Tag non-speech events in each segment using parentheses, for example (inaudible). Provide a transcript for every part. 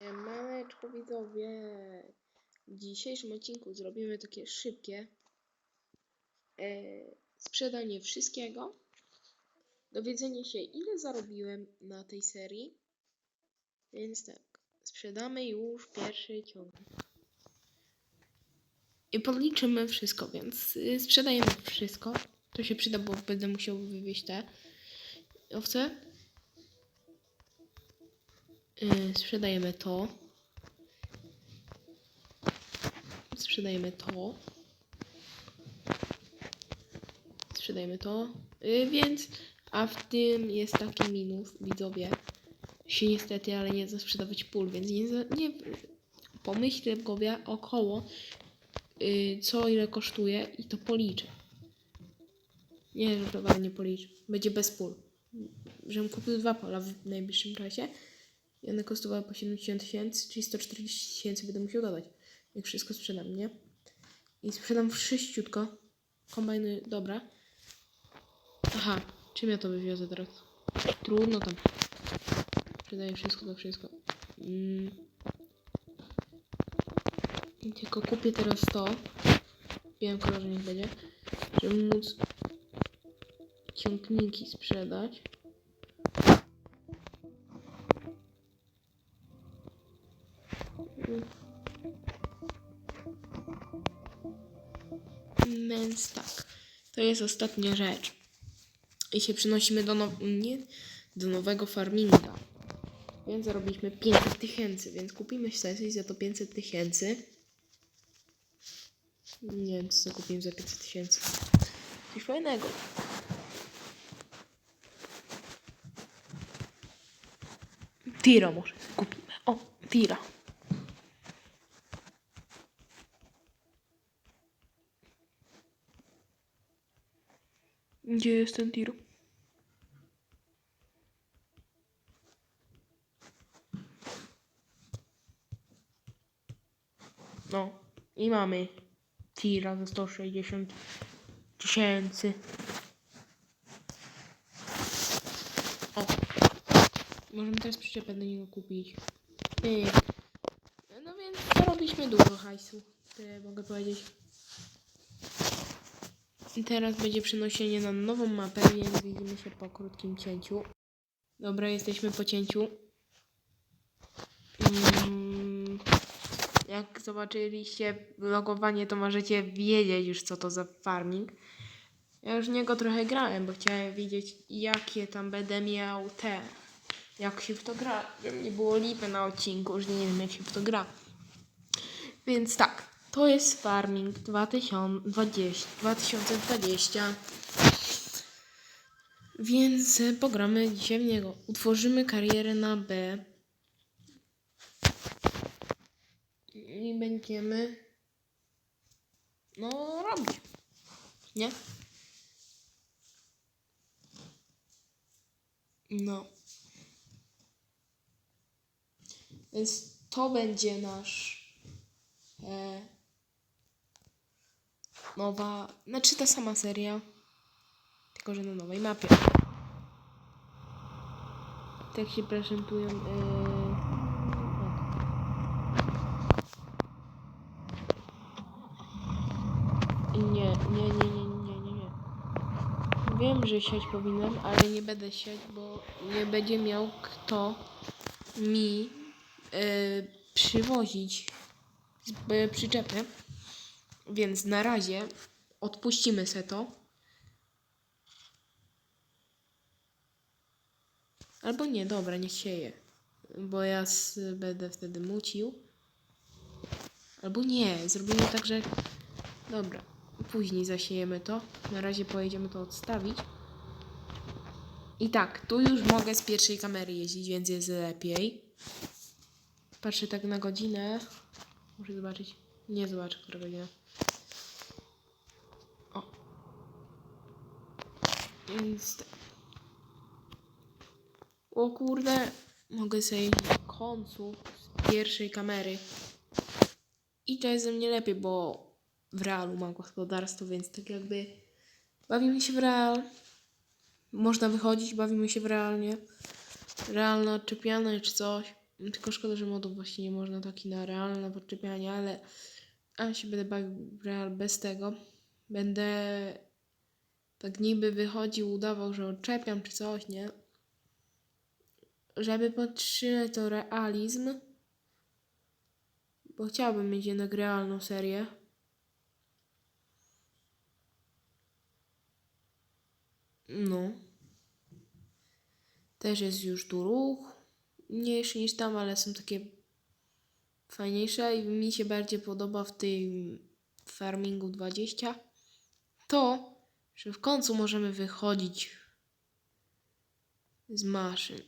Maneczko widzowie, w dzisiejszym odcinku zrobimy takie szybkie e, sprzedanie wszystkiego, dowiedzenie się ile zarobiłem na tej serii, więc tak, sprzedamy już pierwszy ciąg. I podliczymy wszystko, więc y, sprzedajemy wszystko. To się przyda, bo będę musiał wywieźć te owce. Yy, sprzedajemy to. Sprzedajemy to. Sprzedajemy to. Yy, więc, a w tym jest taki minus, widzowie. Się niestety, ale nie da sprzedawać pól, więc nie, nie pomyślcie w głowie około, yy, co ile kosztuje i to policzę. Nie, to nie policzę. Będzie bez pól. Żebym kupił dwa pola w najbliższym czasie. I one kosztowały po 70 tysięcy, czyli 140 tysięcy będę musiał dodać. Jak wszystko sprzedam, nie? I sprzedam wszyściutko. Kombajny, dobra. Aha, czym ja to wywiozę teraz? Trudno tam. Sprzedaję wszystko, to wszystko. Mm. I Tylko kupię teraz to. W białym kolorze niech będzie. Żeby móc ciągniki sprzedać. Więc tak, to jest ostatnia rzecz. I się przenosimy do, now- nie, do nowego farminga. Więc zarobiliśmy 500 tysięcy, więc kupimy sesję za to 500 tysięcy. Nie wiem, co kupimy za 500 tysięcy. Coś fajnego. Tira może kupimy. O, tira. Gdzie jest ten tir? No i mamy tira za 160 tysięcy. O, możemy teraz przyczepę do niego kupić. Pyk. No więc zarobiliśmy dużo hajsu, tyle mogę powiedzieć. I teraz będzie przenoszenie na nową mapę, więc widzimy się po krótkim cięciu. Dobra, jesteśmy po cięciu. Mm, jak zobaczyliście logowanie, to możecie wiedzieć już co to za farming. Ja już niego trochę grałem, bo chciałem wiedzieć jakie tam będę miał te. Jak się w to gra, nie było lipy na odcinku, że nie wiem jak się w to gra. Więc tak, to jest Farming 2020. 2020. Więc e, pogramy dzisiaj w niego. Utworzymy karierę na B. I będziemy no robić. Nie? No. Więc to będzie nasz e, nowa, znaczy ta sama seria, tylko że na nowej mapie. Tak się prezentują. Tak. nie, nie, nie, nie, nie, nie, nie. Wiem, że siać powinienem, ale nie będę siać, bo nie będzie miał kto mi e, przywozić z e, przyczepy. Więc na razie odpuścimy se to. Albo nie, dobra, niech sieje. Bo ja będę wtedy mucił. Albo nie, zrobimy tak, że... Dobra, później zasiejemy to. Na razie pojedziemy to odstawić. I tak, tu już mogę z pierwszej kamery jeździć, więc jest lepiej. Patrzę tak na godzinę. Muszę zobaczyć. Nie zobaczę, która godzina. Tak. O kurde. Mogę sobie w końcu z pierwszej kamery. I to jest ze mnie lepiej, bo w realu mam gospodarstwo, więc tak jakby bawimy się w real. Można wychodzić, bawimy się w realnie. Realna odczepialność czy coś. Tylko szkoda, że modów właśnie nie można taki na realne podczepianie, ale a się będę bawił w real bez tego. Będę tak niby wychodził, udawał, że odczepiam czy coś, nie? Żeby podtrzymać to realizm, bo chciałbym mieć jednak realną serię. No. Też jest już tu ruch. Mniejszy niż tam, ale są takie fajniejsze i mi się bardziej podoba w tym Farmingu 20 to, że w końcu możemy wychodzić z maszyn.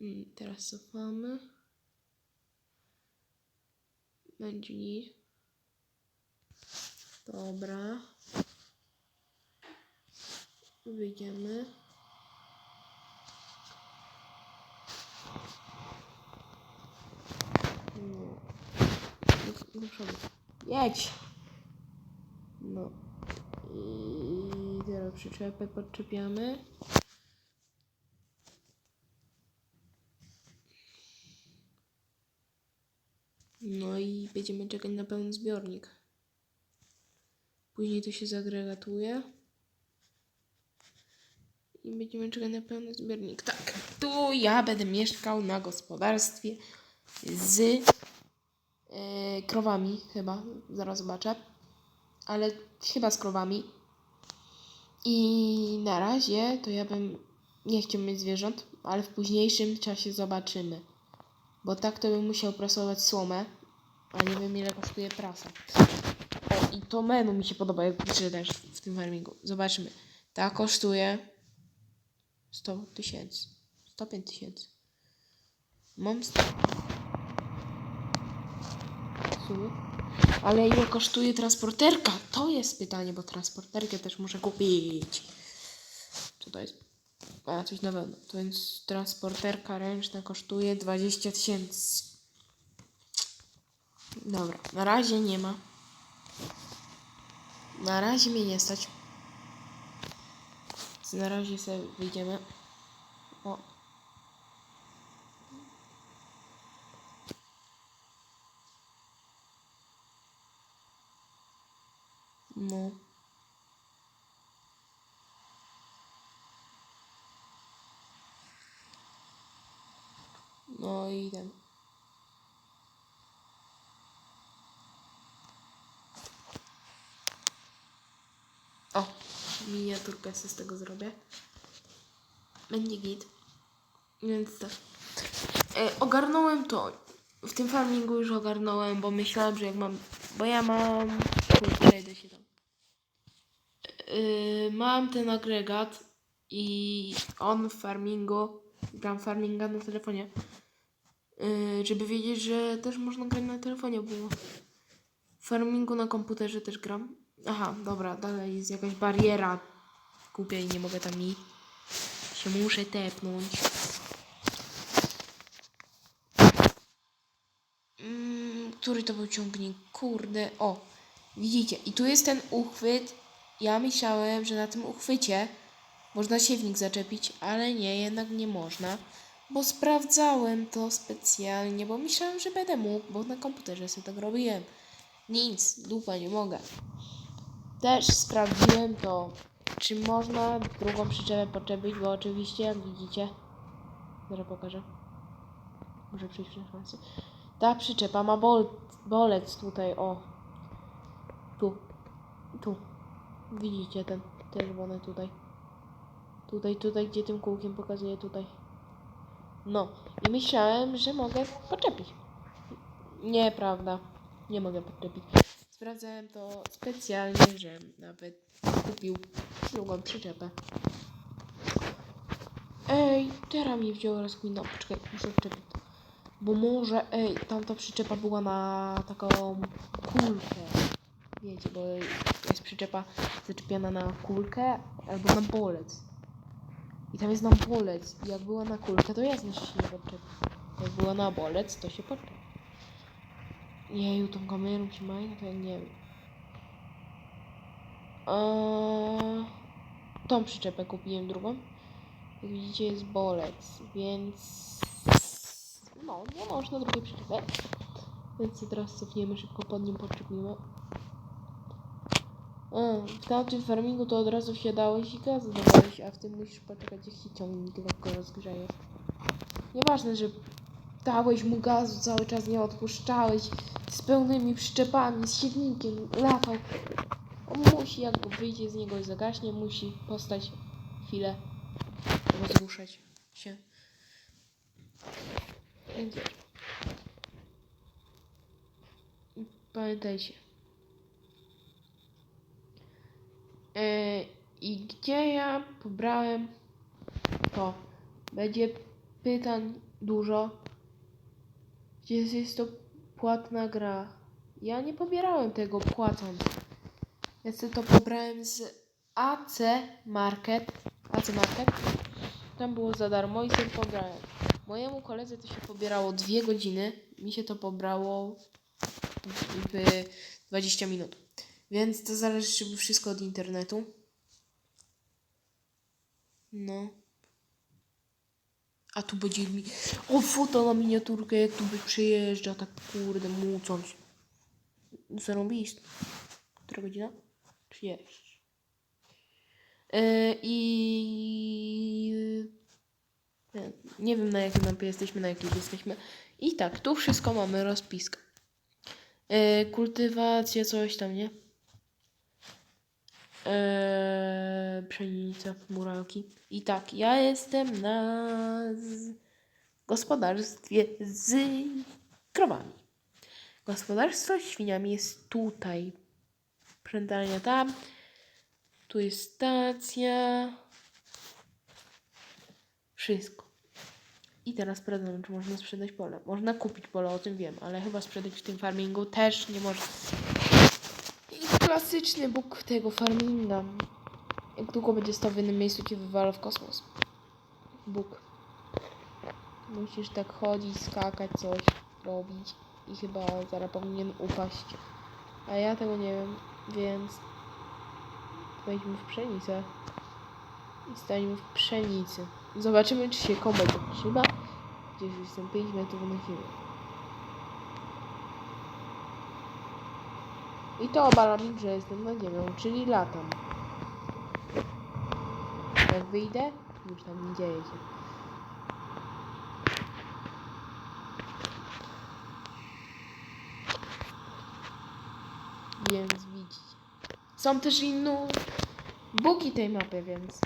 Mm, Teraz cofamy. Będzie nic. Dobra. Wyjdziemy. No. Do, do przodu. Jedź! No. I teraz przyczepę podczepiamy. No i będziemy czekać na pełny zbiornik. Później to się zagregatuje. I będziemy czekać na pełny zbiornik. Tak, tu ja będę mieszkał na gospodarstwie z e, krowami chyba. Zaraz zobaczę. Ale chyba z krowami. I na razie to ja bym nie chciał mieć zwierząt, ale w późniejszym czasie zobaczymy. Bo tak to bym musiał prasować słomę, a nie wiem ile kosztuje prasa. O, i to menu mi się podoba, jak czytasz w tym farmingu. Zobaczymy. Ta kosztuje 100 tysięcy. 105 tysięcy. Mam 100. Ale ile kosztuje transporterka? To jest pytanie, bo transporterkę też muszę kupić. Co to jest? A, coś nowego. To więc transporterka ręczna kosztuje 20 tysięcy. Dobra, na razie nie ma. Na razie mnie nie stać. Na razie sobie wyjdziemy. O. No. No i ten. O, miniaturkę sobie z tego zrobię. Będzie git. Więc tak. E, ogarnąłem to. W tym farmingu już ogarnąłem, bo myślałem, że jak mam. Bo ja mam. Kurde, się tam. E, mam ten agregat i on w farmingu. Gram farminga na telefonie. E, żeby wiedzieć, że też można grać na telefonie, bo farmingu na komputerze też gram. Aha, dobra, dalej jest jakaś bariera. Kupię i nie mogę tam i się muszę tepnąć. Mm, który to był ciągnik? Kurde, o, widzicie, i tu jest ten uchwyt. Ja myślałem, że na tym uchwycie można siewnik zaczepić, ale nie, jednak nie można. Bo sprawdzałem to specjalnie, bo myślałem, że będę mógł, bo na komputerze sobie tak robiłem. Nic, dupa, nie mogę. Też sprawdziłem to, czy można drugą przyczepę podczepić, bo oczywiście, jak widzicie, zaraz pokażę. Może przejść przez klasy. Ta przyczepa ma bol bolec tutaj, o. Tu. Tu. Widzicie ten, te czerwone tutaj. Tutaj, tutaj, gdzie tym kółkiem pokazuję, tutaj. No. I myślałem, że mogę podczepić. Nieprawda. Nie mogę podczepić. Sprawdzałem to specjalnie, że nawet kupił drugą przyczepę. Ej, teraz mnie wzięło rozkminę. Poczekaj, muszę odczepić. Bo może, ej, tamta przyczepa była na taką kulkę. Wiecie, bo przyczepa zaczepiona na kulkę albo na bolec. I tam jest na bolec. I jak była na kulkę, to jasne, że się nie podczepi. Jak była na bolec, to się podczepi. Jeju, tą kamerą się mają, to ja nie wiem. Eee, tą przyczepę kupiłem drugą. Jak widzicie jest bolec, więc no, nie można drugiej przyczepy. Więc teraz cofniemy, szybko pod nim podczepimy. A, w tamtym farmingu to od razu wsiadałeś i gazu dawałeś, a w tym musisz poczekać jak się ciągnik lekko rozgrzeje. Nieważne, że dałeś mu gazu cały czas, nie odpuszczałeś z pełnymi przyczepami, z silnikiem, latał. On musi, jak wyjdzie z niego i zagaśnie, musi postać chwilę, rozruszać się. Więc. Pamiętajcie. E, I gdzie ja pobrałem to? Będzie pytań dużo. Gdzie jest to płatna gra? Ja nie pobierałem tego płacąc. Ja sobie to pobrałem z AC Market. AC Market. Tam było za darmo i sobie pobrałem. Mojemu koledze to się pobierało 2 godziny. Mi się to pobrało w 20 minut. Więc to zależy wszystko od internetu. No. A tu będzie mi... O, foto na miniaturkę, jak tu by przyjeżdża, tak kurde, mucąc. Zarąbist. Która godzina? 30. E, I... Nie, nie wiem na jakiej mapie jesteśmy, na jakiej jesteśmy. I tak, tu wszystko mamy rozpiskę. E, kultywacja, coś tam, nie? E, pszenica, muralki. I tak, ja jestem na z... gospodarstwie z krowami. Gospodarstwo świniami jest tutaj. Prędalnia tam. Tu jest stacja. Wszystko. I teraz sprawdzam, czy można sprzedać pole. Można kupić pole, o tym wiem, ale chyba sprzedać w tym farmingu też nie można. Klasyczny bóg tego farminga. Jak długo będzie stał w innym miejscu, cię wywala w kosmos. Bóg. Musisz tak chodzić, skakać, coś robić. I chyba zaraz powinien upaść. A ja tego nie wiem, więc wejdźmy w pszenicę. I stańmy w pszenicy. Zobaczymy, czy się kombajn trzyma. Gdzieś jestem 5 metrów na ziemi. I to obalam, że jestem na ziemią, czyli latam. Jak wyjdę, już tam nie dzieje się. Więc widzicie. Są też inne bugi tej mapy, więc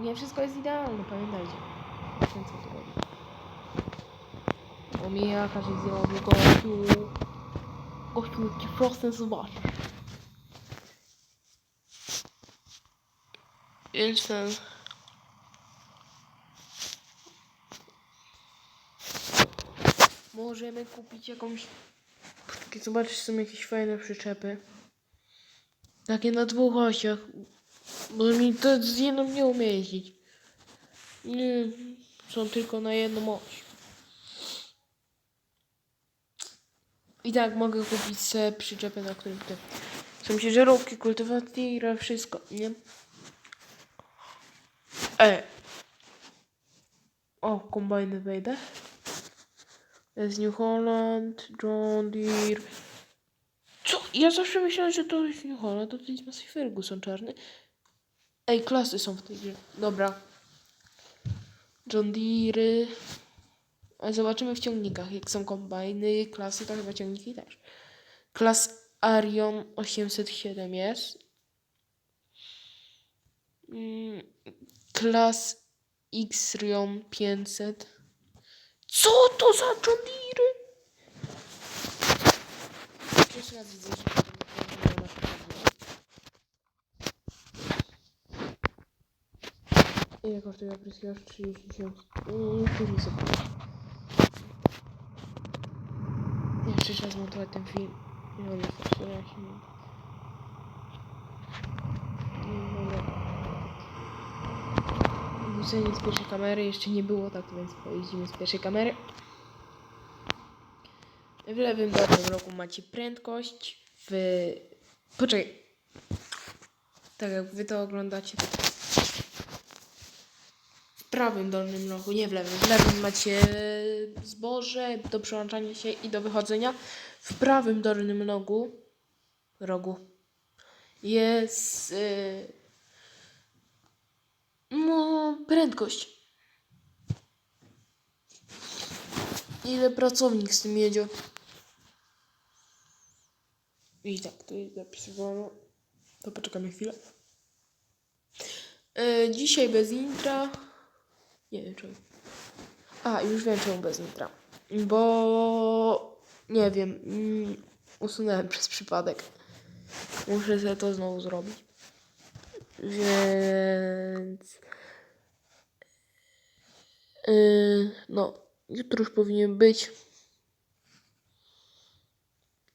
nie wszystko jest idealne, pamiętajcie. Więc o to chodzi. O mnie jakaś jest zrobił ci proste zobaczysz. Więc ten... Możemy kupić jakąś... Takie, zobaczyć, są jakieś fajne przyczepy. Takie na dwóch osiach. Bo mi to z jedną nie umie jeździć. Nie, są tylko na jedną oś. I tak mogę kupić sobie przyczepę, na którym te są ciężarówki, kultywatyra, wszystko, nie? E. O, kombajny wejdę. Jest New Holland, John Deere. Co? Ja zawsze myślałem, że to jest New Holland, to jest Massey Ferguson czarny. Ej, klasy są w tej grze. Dobra. John Deere. Zobaczymy w ciągnikach, jak są kombajny, klasy, to chyba ciągniki też. Klas Arion 807 jest. Mm, Klas X-Rion 500. Co to za John Deere? Pierwszy raz widzę, że Ile kosztuje aprysjaż? 30 tysięcy. Mm, Później Jeszcze trzeba zmontować ten film. Nie mam jeszcze 14 minut. Mm, Dobra. Wrócenie z pierwszej kamery jeszcze nie było, tak więc pojeździmy z pierwszej kamery. W lewym dolnym roku macie prędkość. W... Poczekaj. Tak jak wy to oglądacie. W prawym dolnym rogu, nie w lewym. W lewym macie zboże do przełączania się i do wychodzenia. W prawym dolnym rogu, rogu jest yy, no, prędkość. Ile pracownik z tym jedzie. I tak, to jest zapisywane. To poczekamy chwilę. E, dzisiaj bez intra. Nie wiem czemu. A, już wiem czemu bez intra. Bo nie wiem. Mm, usunąłem (laughs) przez przypadek. Muszę sobie to znowu zrobić. Więc. Yy, no, jutro już powinien być.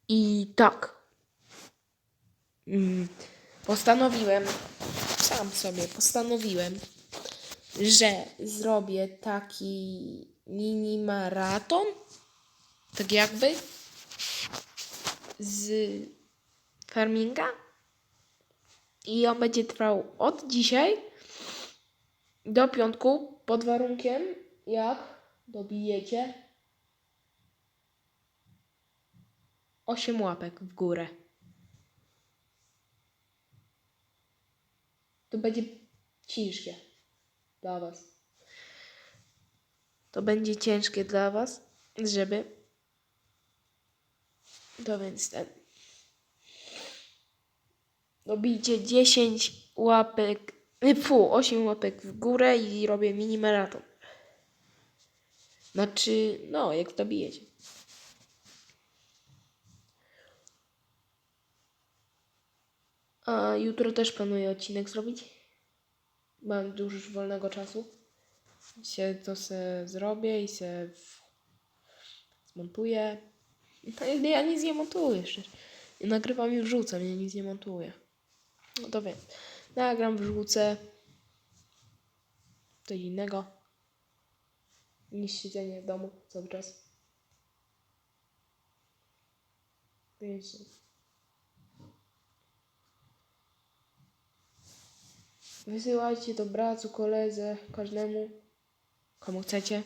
I tak. Mm, Postanowiłem, sam sobie postanowiłem, że zrobię taki mini maraton. Tak jakby. Z farminga. I on będzie trwał od dzisiaj do piątku pod warunkiem, jak dobijecie 8 łapek w górę. To będzie ciężkie dla Was. To będzie ciężkie dla Was, żeby. To więc ten. Dobijcie 10 łapek. nie, Fu, 8 łapek w górę i robię mini maraton. Znaczy, no, jak dobijecie. A jutro też planuję odcinek zrobić. Mam dużo wolnego czasu. Się to se zrobię i se zmontuję. Ja nic nie montuję jeszcze. Ja nagrywam i wrzucam, ja nic nie montuję. No to wiem. Nagram, wrzucę. Coś innego. Niż siedzenie w domu cały czas. Więc... Wysyłajcie do bracu, koledze, każdemu, komu chcecie.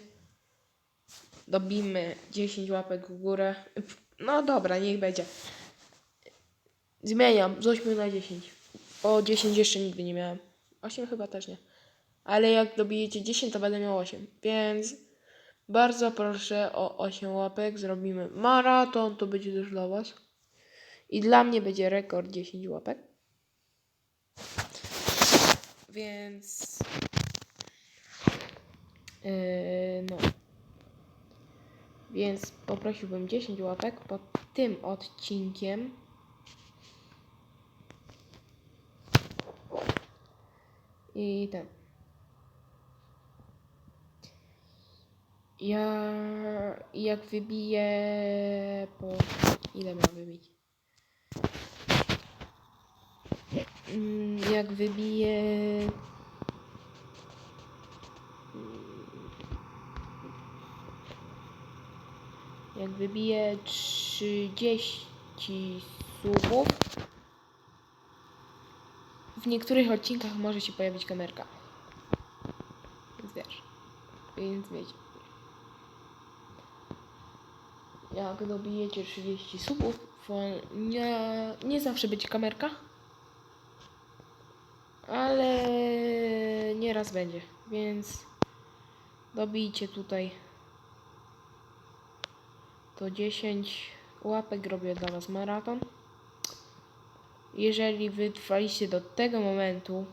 Dobijmy 10 łapek w górę. No dobra, niech będzie. Zmieniam z 8 na 10. O 10 jeszcze nigdy nie miałem. 8 chyba też nie. Ale jak dobijecie 10, to będę miał 8. Więc bardzo proszę o 8 łapek. Zrobimy maraton. To będzie też dla Was. I dla mnie będzie rekord 10 łapek. Więc. Yy, no. Więc poprosiłbym 10 łapek pod tym odcinkiem. I ten. Ja jak wybiję po ile mam wybić? Mm, Jak wybiję jak wybiję 30 subów w niektórych odcinkach może się pojawić kamerka. Więc wiesz. Więc wiecie. Jak dobijecie 30 subów, nie, nie zawsze będzie kamerka. Ale nieraz będzie. Więc dobijcie tutaj to 10 łapek robię dla Was maraton. Jeżeli wytrwaliście do tego momentu,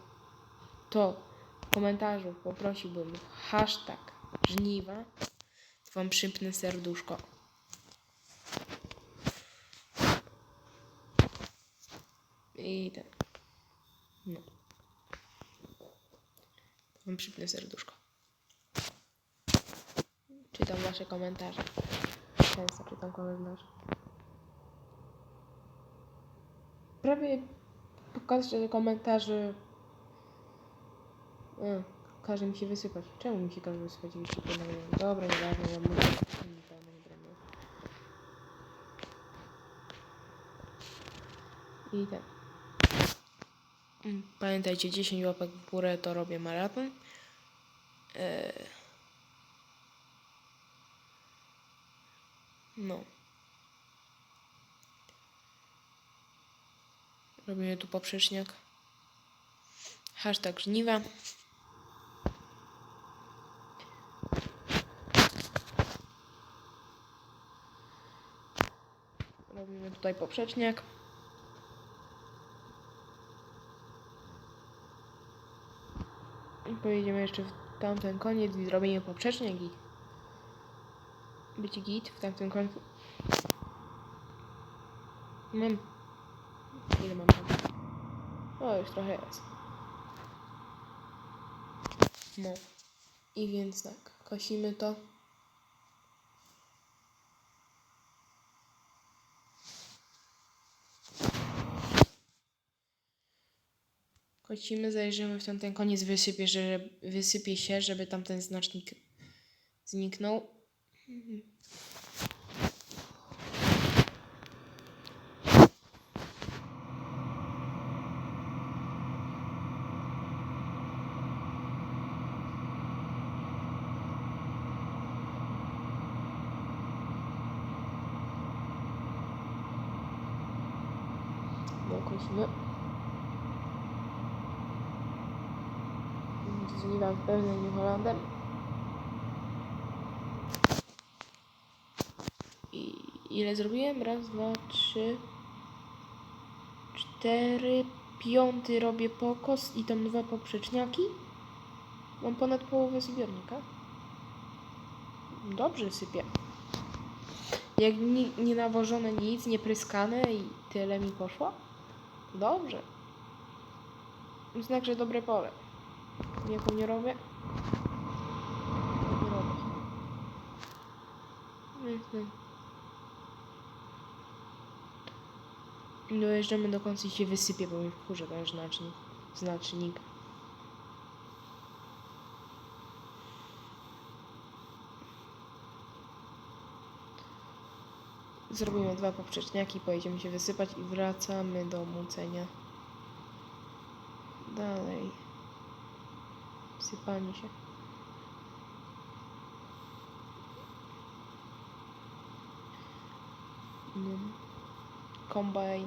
to w komentarzu poprosiłbym hashtag żniwa. To Wam przypnę serduszko. I ten. No. Wam przypnę serduszko. Czytam Wasze komentarze. Często czytam komentarze. Prawie po każdym komentarzu e, każe mi się wysypać. Czemu mi się każe wysypać? To nagrywam? Dobra, nieważne, ja nie będę. I ten. Pamiętajcie, 10 łapek w górę to robię maraton. Eee. No. Robimy tu poprzeczniak. Hashtag żniwa. Robimy tutaj poprzeczniak. Pojedziemy jeszcze w tamten koniec i zrobimy poprzeczniak i być git w tamtym końcu. Mam... Ile mam tam? O, już trochę jest. No. I więc tak, kosimy to. Kocimy, zajrzymy w tamten koniec, wysypie, że, wysypie się, żeby tamten znacznik zniknął. No, kocimy. Zniwam pełnym Holandem. I ile zrobiłem? Raz, dwa, trzy, cztery, piąty robię pokos i tam dwa poprzeczniaki. Mam ponad połowę zbiornika. Dobrze sypię. Jak ni, nie nawożone nic, nie pryskane i tyle mi poszło. Dobrze. Znak, że dobre pole. Jaką nie robię? Nie robię. Mhm. Dojeżdżamy do końca i się wysypie, bo mi wkurza ten znacznik. Znacznik. Zrobimy dwa poprzeczniaki, pojedziemy się wysypać i wracamy do mucenia. Dalej. Sypanie się. Mm. Kombajn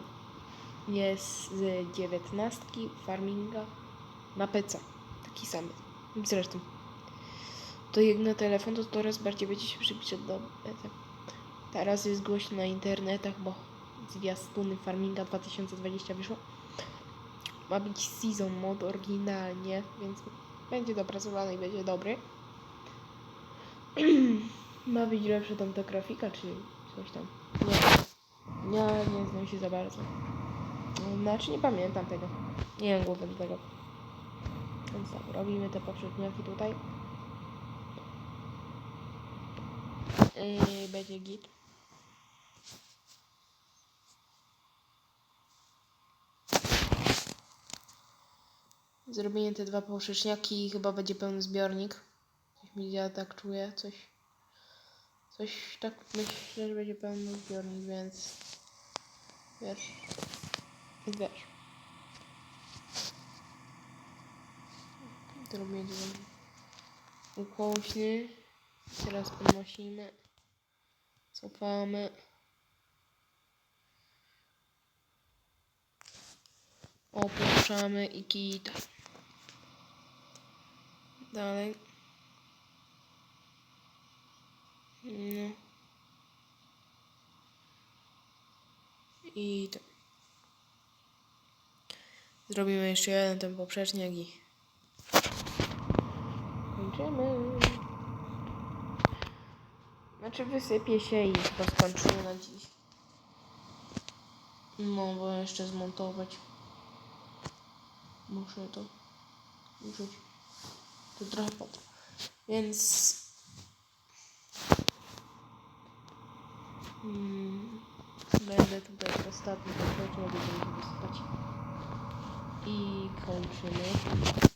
jest z dziewiętnastki farminga na PC. Taki sam. Zresztą. To jak na telefon, to coraz bardziej będzie się przybliżać do PC. Teraz jest głośno na internetach, bo zwiastuny Farminga 2020 wyszło. Ma być season mod oryginalnie, więc będzie dopracowany i będzie dobry. (clears throat) Ma być lepsza tam ta grafika, czy coś tam. Nie, ja nie znam się za bardzo. Znaczy nie pamiętam tego. Nie mam głowy do tego. Więc tak, robimy te poprzedniaki tutaj. Yy, będzie git. Zrobienie te dwa poprzeczniaki i chyba będzie pełny zbiornik. Coś mi ja tak czuję, coś. Coś tak myślę, że będzie pełny zbiornik, więc. Wiesz. Wiesz. Zrobimy dwa ukłośny. Teraz podnosimy. Cofamy. Opuszczamy i kita. Dalej. No. I to. Zrobimy jeszcze jeden ten poprzeczniak i kończymy. Znaczy wysypie się i chyba skończymy na dziś. No, bo jeszcze zmontować. Muszę to użyć. To trochę potrwa. Więc... Mm, będę tutaj ostatni poprzeczniak, będziemy wysypać. I kończymy.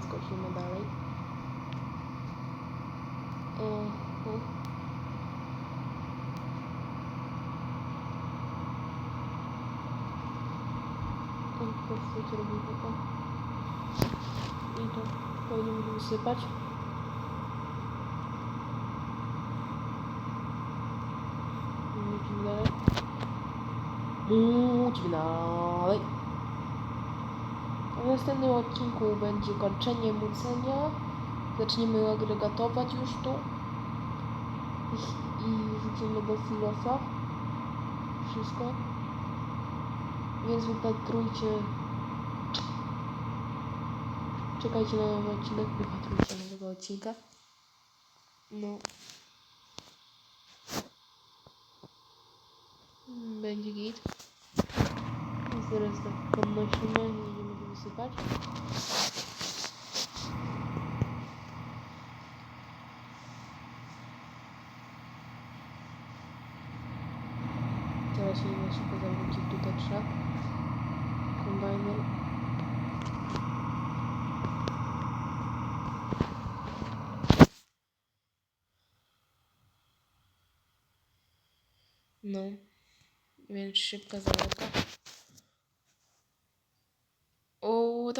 Skoczymy dalej. O, o. On po prostu robi. I to powinien wysypać. Lecimy dalej. Następnym odcinku będzie kończenie mucenia. Zaczniemy agregatować już tu. I, rzucimy do silosa. Wszystko. Więc wypatrujcie. Czekajcie na nowy odcinek. Wypatrujcie nowego odcinka. No. Będzie git. Teraz tak podnosimy wysypać. Teraz się nie szybko zawrócić tutaj trzeba. Kombajner. No, więc szybka zaleta.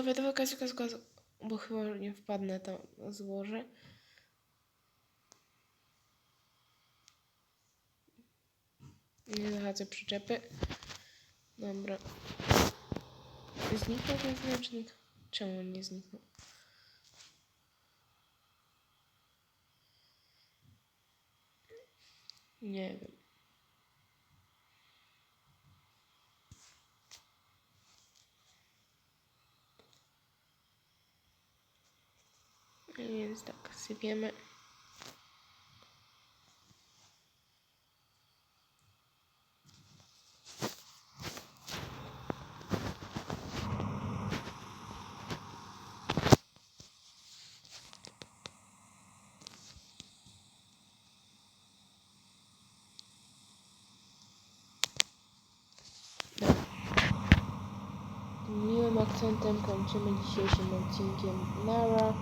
O, dawaj, dawaj, gazu. Bo chyba nie wpadnę tam na złoże. Nie zachodzę przyczepy. Dobra. Zniknął ten znacznik? Czemu on nie zniknął? Nie wiem. Więc tak, sypiemy. Akcentem kończymy dzisiejszym odcinkiem. Nara.